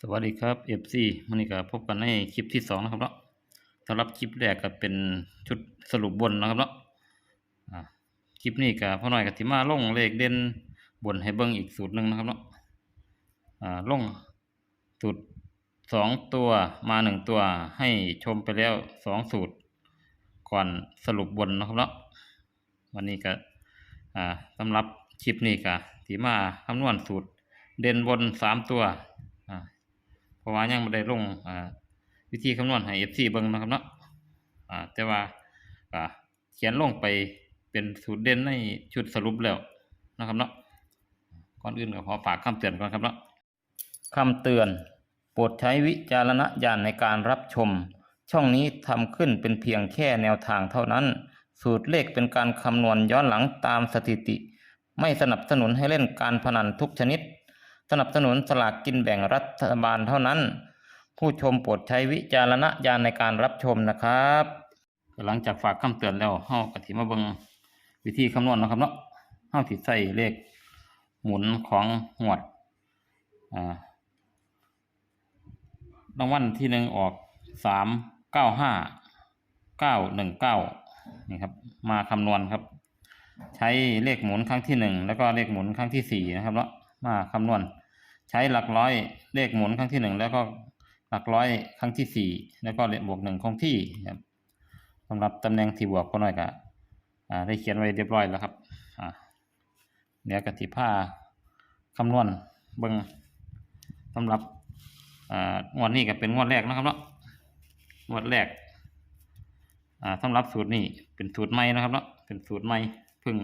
สวัสดีครับ FC มันนี้ก็พบกันในคลิปที่สองนะครับเนาะสำหรับคลิปแรกก็เป็นชุดสรุปบนนะครับเนาะคลิปนี้ก็พ่อหน่อยกับทิมาลงเลขเด่นบนให้เบิ่งอีกสูตรหนึ่งนะครับเนาะอ่าลงสูตรสองตัวมาหนึ่งตัวให้ชมไปแล้วสองสูตร ก่อนสรุปบนนะครับเนาะวันนี้ก็สำหรับคลิปนี้ก็ที่มาคำนวณสูตรเด่นบนสามตัว เพราะว่ายังไม่ได้ลงอ่าวิธีคำนวณให้ FC เบิ่งนะครับเนาะอ่าแต่ว่าอ่าเขียนลงไปเป็นสูตรเด่นในชุดสรุปแล้วนะครับเนาะก่อนอื่นก็ขอฝากคำเตือนก่อนครับเนาะคำเตือนโปรดใช้วิจารณญาณในการรับชม ช่องนี้ทำขึ้นเป็นเพียงแค่แนวทางเท่านั้น สูตรเลขเป็นการคำนวณย้อนหลังตามสถิติ ไม่สนับสนุนให้เล่นการพนันทุกชนิด สนับสนุนสลากกินแบ่งรัฐบาลเท่านั้น ผู้ชมโปรดใช้วิจารณญาณในการรับชมนะครับหลังจากฝากคำเตือนแล้วเฮาก็สิมาเบิงวิธีคำนวณนะครับเนาะเฮาสิใส่เลขหมุนของหวดอ่ารางวัลที่หนึ่งออกสามเก้าห้าเก้าหนึ่งเก้านี่ครับ มาคำนวณครับ ใช้เลขหมุนครั้งที่หนึ่งแล้วก็เลขหมุนครั้งที่สี่นะครับเนาะ มาคำนวณ ใช้หลักร้อยเลขหมุนครั้งที่หนึ่งแล้วก็หลักร้อยครั้งที่สี่แล้วก็เลขบวกหนึ่งคงที่ครับสำหรับตำแหน่งที่บวกก็น้อยกะได้เขียนไว้เรียบร้อยแล้วครับเดี๋ยวกติผ้าคำนวณเบิ่งสำหรับอ่างวดนี้ก็เป็นงวดแรกนะครับเนาะงวดแรกอ่าสำหรับสูตรนี้เป็นสูตรใหม่นะครับเนาะเป็นสูตรใหม่เพิ่ง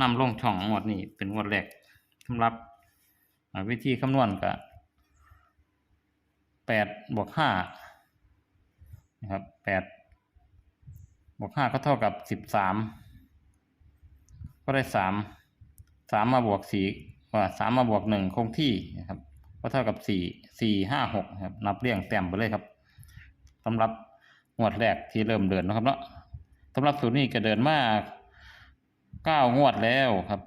นำลงช่องงวดนี้เป็นงวดแรก สำหรับวิธีคำนวณก็แปดบวกห้านะครับแปดบวกห้าก็เท่ากับสิบสามก็ได้สามสามมาบวกสี่ว่าสามมาบวกหนึ่งคงที่นะครับก็เท่ากับสี่สี่ห้าหกครับนับเรียงแต้มไปเลยครับสำหรับงวดแรกที่เริ่มเดินนะครับเนาะสำหรับสูตรนี้ก็เดินมาเก้างวดแล้วครับ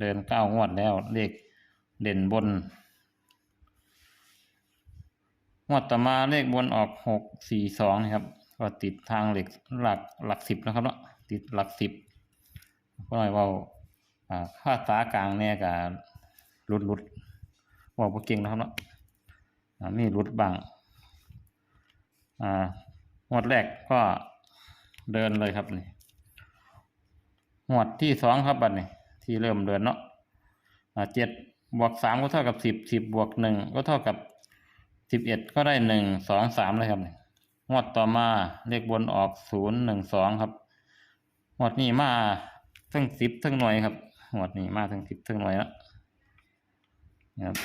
เดินเก้างวดแล้วเลขเด่นบน งวดต่อมาเลขบนออกหกสี่สองนะครับ ก็ติดทางเหล็กหลักหลักสิบนะครับเนาะติดหลักสิบก็หน่อยว่าอ่าค่าตากลางเนี่ยกับรุดรุดว่าบ่เก่งนะครับเนาะอ่ามีรุดบางงวดแรกก็เดินเลยครับนี่งวดที่สองครับบัดนี้ ที่เริ่มเดินเนาะเจ็ดบวกสามก็เท่ากับสิบสิบบวกหนึ่งก็เท่ากับสิบเอ็ดก็ได้หนึ่งสองสามเลยครับงวดต่อมาเลขบนออกศูนย์หนึ่งสองครับงวดนี้มาทั้งสิบทั้งหน่วยครับงวดนี้มาทั้งสิบทั้งหน่วยแล้วครับ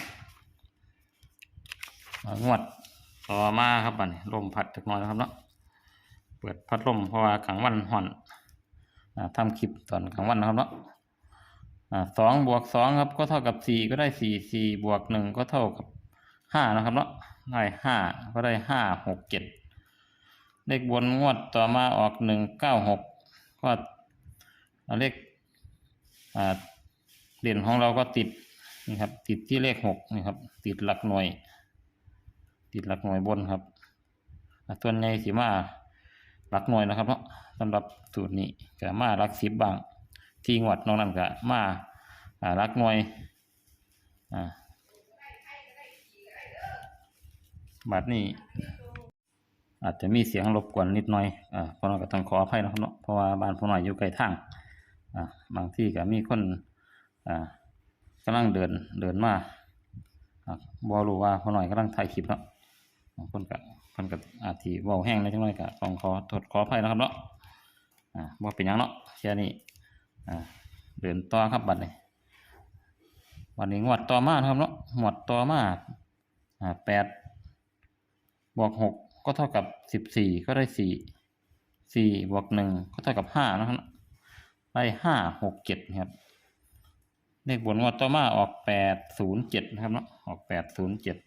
งวดต่อมาครับบัดนี้ลมพัดจักหน่อยนะครับเนาะเปิดพัดลมเพราะว่ากลางวันห่อนอ่าทำคลิปตอนกลางวันนะครับเนาะ สองบวกสองครับก็เท่ากับสี่ก็ได้สี่สี่บวกหนึ่งก็เท่ากับห้านะครับเนาะได้ห้าก็ได้ห้าหกเจ็ดเลขบนงวดต่อมาออกหนึ่งเก้าหกก็เลขเหรียญของเราก็ติดนี่ครับ ติดที่เลขหกนี่ครับ ติดหลักหน่วย ติดหลักหน่วยบนครับส่วนใหญ่สีมาหลักหน่วยนะครับเนาะสำหรับสูตรนี้ก็มาหลักสิบบาง ที่งวดนอกนั้นก็มารักหน่วยอ่าบัดนี้อาจจะมีเสียงรบกวนนิดหน่อยอ่าพวกเราก็ต้องขออภัยนะครับเนาะเพราะว่าบ้านพวกเราอยู่ไกลทางอ่าบางที่ก็มีคนอ่ากำลังเดินเดินมาอ่าบ่รู้ว่าพวกหน่อยกำลังถ่ายคลิปเนาะคนก็คนก็อาจสิเว้าแห้งในจังหน่อยก็ต้องขอโทษขออภัยนะครับเนาะอ่าบ่เป็นยังเนาะแค่นี้ เดินต่อครับบัดนี้วันนี้งวดต่อมาครับเนาะงวดต่อมาแปดบวกหกก็เท่ากับสิบสี่ก็ได้สี่สี่บวกหนึ่งก็เท่ากับห้านะครับได้ห้าหกเจ็ดครับเลขบนงวดต่อมาออกแปดศูนย์เจ็ดนะครับเนาะออกแปดศูนย์เจ็ด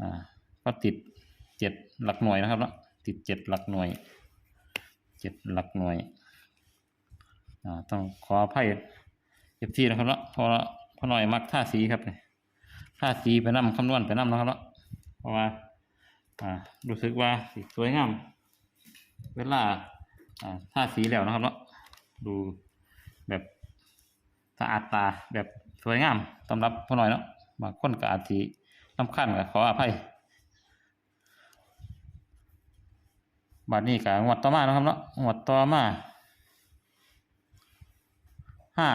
อ่าก็ติดเจ็ดหลักหน่วยนะครับเนาะติดเจ็ดหลักหน่วยเจ็ดหลักหน่วย ต้องขออภัยเอฟทีนะครับเนาะเพราะเพราะหน่อยมักท่าสีครับเนี่ยค่าสีไปนํคำนวณไปนํนะครับเนาะเพราะว่าอ่ารู้สึกว่าสสวยงาม เวลาอ่าท่าสีแล้วนะครับเนาะดูแบบสะอาดตาแบบสวยงามสำหรับพ่อหน่อยเนาะบางคนก็อาจสิลำคัญก็ขออภัยบัดนี้ก็งวดต่อมานะครับเนาะงวดต่อมา ห้า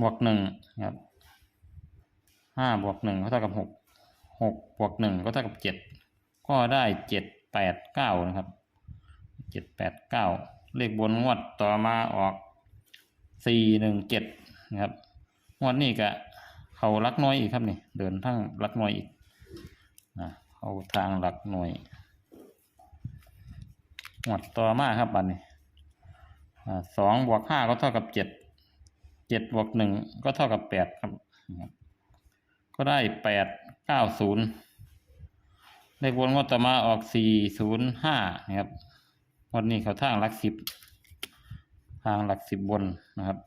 บวกหนึ่งครับห้าบวกหนึ่งก็เท่ากับหกหกบวกหนึ่งก็เท่ากับเจ็ดก็ได้เจ็ดแปดเก้านะครับเจ็ดแปดเก้าเลขบนงวดต่อมาออกสี่หนึ่งเจ็ดนะครับงวดนี้ก็เขารักน้อยอีกครับนี่เดินทั้งรักน้อยอีกนะเขาทางรักหน้อยงวดต่อมาครับบัดนี้ สองบวกห้าก็เท่ากับเจ็ดเจ็ดบวกหนึ่งก็เท่ากับแปดครับ ก็ได้แปดเก้าศูนย์เลขบนงวดต่อมาออกสี่ศูนย์ห้านะครับวันนี้เขาทางหลักสิบทางหลักสิบบนนะครับ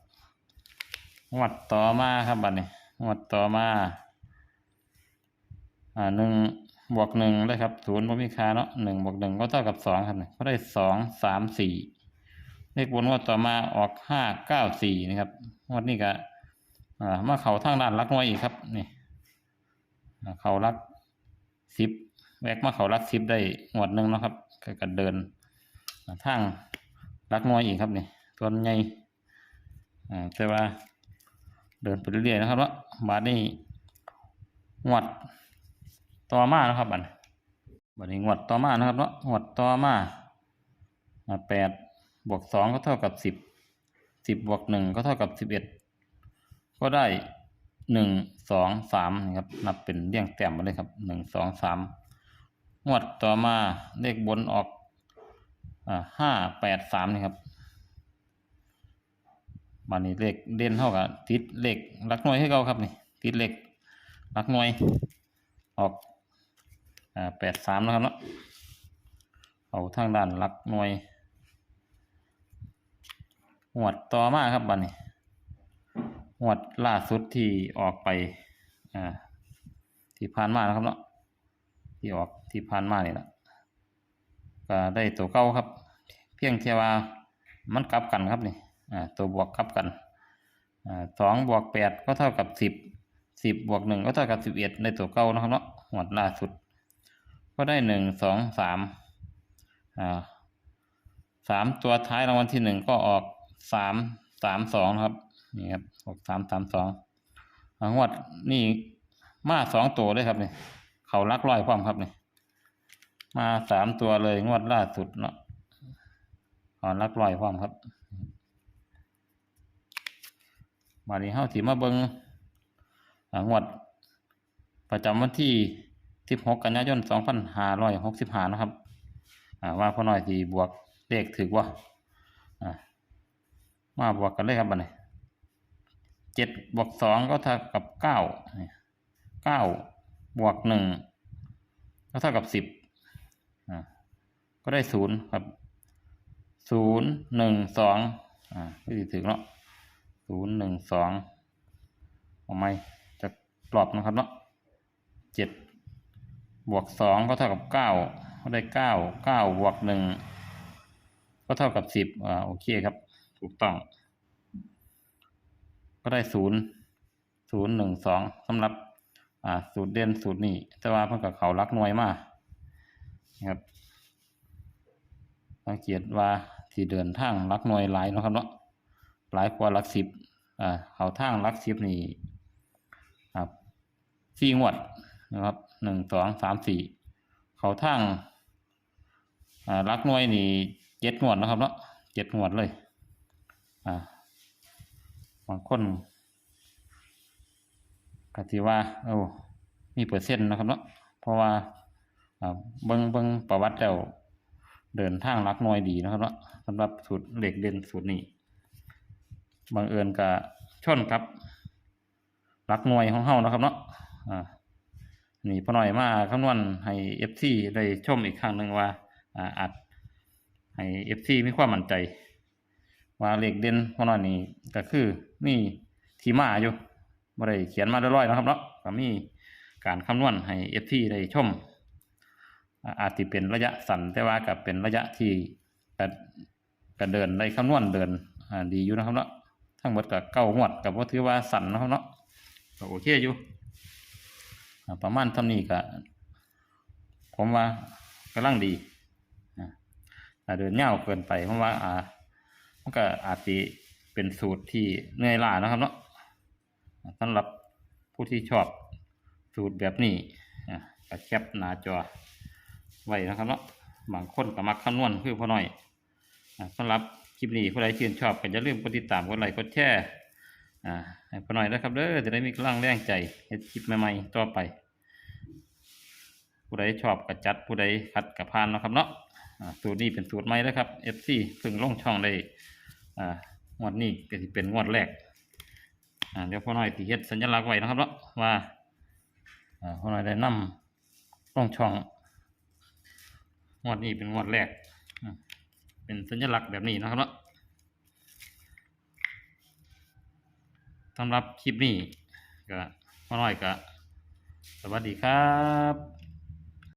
งวดต่อมาครับบัดนี้งวดต่อมา อ่าหนึ่งบวกหนึ่งได้ครับศูนย์บ่มีค่าเนาะหนึ่งบวกหนึ่งก็เท่ากับสองครับเนี่ยก็ได้สองสามสี่ เลขบนงวดต่อมาออกห้าเก้าสี่นะครับงวดนี้ก็อ่ามาเขาทางด้านหลักน้อยอีกครับนี่เขาหลักสิบแวกมาเขาหลักสิบได้งวดหนึ่งนะครับก็กเดินทางรักน้อยอีกครับนี่ตัวใหญ่อ่าแต่ว่าเดินไปเรื่อยๆนะครับว่าบาดนี้งวดต่อมานะครับบัดนี้บัดนี้งวดต่อมานะครับเนาะงวดต่อมาแปด บวกสองก็เท่ากับสิบสิบบวกหนึ่งก็เท่ากับสิบเอ็ดก็ได้หนึ่งสองสามนะครับ นับเป็นเรียงแต้มมาเลยครับหนึ่งสองสามงวดต่อมาเลขบนออกห้าแปดสามนี่ครับบันนี้เลขเด่นเท่ากับติดเลขหลักหน่วยให้เขาครับนี่ติดเลขหลักหน่วยออกแปดสามนะครับเนาะเอาทางด้านหลักหน่วย หวดต่อมาครับบันนี้หวดล่าสุดที่ออกไปอ่าที่ผ่านมานะครับเนาะที่ออกที่ผ่านมานี่แหละก็ได้ตัวเก่าครับ เพียงแค่ว่ามันกลับกันครับนี่อ่าตัวบวกกลับกันอ่าสองบวกแปดก็เท่ากับสิบสิบบวกหนึ่งก็เท่ากับสิบเอ็ดในตัวเก่านะครับเนาะหวดล่าสุด ก็ได้หนึ่งสองสามอ่าสามตัวท้ายรางวัลที่หนึ่งก็ออก สามสามสองครับ นี่ครับออกสามสามสองงวดนี่มาสองตัวเลยครับเนี่ยเขาลักร้อยพร้อมครับเนี่ยมาสามตัวเลยงวดล่าสุดเนาะขอรักลอยพร้อมครับมาดีเฮาสิมาเบิงอ่างวด ประจำวันที่สิบหกกันยายนสองพันห้าร้อยหกสิบห้านะครับอ่าว่าพ่อน้อยสีบวกเลขถือว่าอ่า มาบวกกันเลยครับบัดนี้เจ็ดบวกสองก็เท่ากับเก้าเก้าบวกหนึ่งก็เท่ากับสิบก็ได้ศูนย์ครับศูนย์หนึ่งสองอ่าก็ถึงเนาะศูนย์หนึ่งสองเอไหมจะกรอบนะครับเนาะเจ็ดบวกสองก็เท่ากับเก้าก็ได้เก้าเก้าบวกหนึ่งก็เท่ากับสิบอ่าโอเคครับ ถูกต้อง ก็ได้ศูนย์ศูนย์หนึ่งสองสำหรับสูตรเด่นสูตรนี้แต่ว่าเพิ่นกับเขารักหน่วยมากนะครับสังเกตว่าที่เดินทางลักหน่วยหลายนะครับเนาะหลายกว่าหลักสิบเขาทางหลักสิบนี่ครับสี่งวดนะครับหนึ่งสองสามสี่เขาทางอ่าลักหน่วยนี่เจ็ดงวดนะครับเนาะเจ็ดงวดเลย บางคนก็ที่ว่าโอ้มีเปอร์เซ็นต์นะครับเนาะเพราะว่าอ่าเบิ้งเบิ้งประวัติแล้วเดินทางรักน้อยดีนะครับเนาะสำหรับสูตรเหล็กเด่นสูตรนี้บังเอิญกับชนครับรักหน่วยของเฮานะครับเนาะอ่านี่พอหน่อยมาคำนวณให้เอฟซีได้ชมอีกครั้งหนึ่งว่าอ่าอาจให้เอฟซีมีความมั่นใจ ว่าเหล็กเด่นพอหน่อยนี่ก็คือนี่ที่มาอยู่บ่ได้เขียนมาลอยๆนะครับเนาะก็มีการคำนวณให้ FT ได้ชม อาอาจสิเป็นระยะสั้นแต่ว่าก็เป็นระยะที่ก็ก็เดินได้คำนวณเดินดีอยู่นะครับเนาะทั้งหมดก็เก้างวดก็บ่ถือว่าสั้นนะครับเนาะก็โอเคอยู่ประมาณเท่านี้ก็ผมว่ากำลังดีอ่าถ้าเดินยาวเกินไปผมว่าอ่า มันก็อาจจะเป็นสูตรที่เหนื่อยล้านะครับเนาะสำหรับผู้ที่ชอบสูตรแบบนี้อะก็แคปหน้าจอไว้นะครับเนาะบางคนก็มักคำนวณคือพอหน่อยสำหรับคลิปนี้ผู้ใดชื่นชอบก็อย่าลืมกดติดตามกดไลค์กดแชร์อ่าให้พอหน่อยนะครับเด้อจะได้มีกำลังแรงใจเฮ็ดคลิปใหม่ๆต่อไป ผู้ใดชอบก็จัดผู้ใดขัดกับพานนะครับเนาะสูตรนี้เป็นสูตรใหม่แล้วครับ FC เพิ่งลงช่องได้ อ่างวดนี้ก็สิเป็นงวดแรกอ่าเดี๋ยวพ่อหน่อยสิเฮ็ดสัญลักษณ์ไว้นะครับเนาะว่าอ่าพ่อหน่อยได้นำลงช่องงวดนี้เป็นงวดแรกเป็นสัญลักษณ์แบบนี้นะครับเนาะสำหรับคลิปนี้ก็พ่อหน่อยก็สวัสดีครับ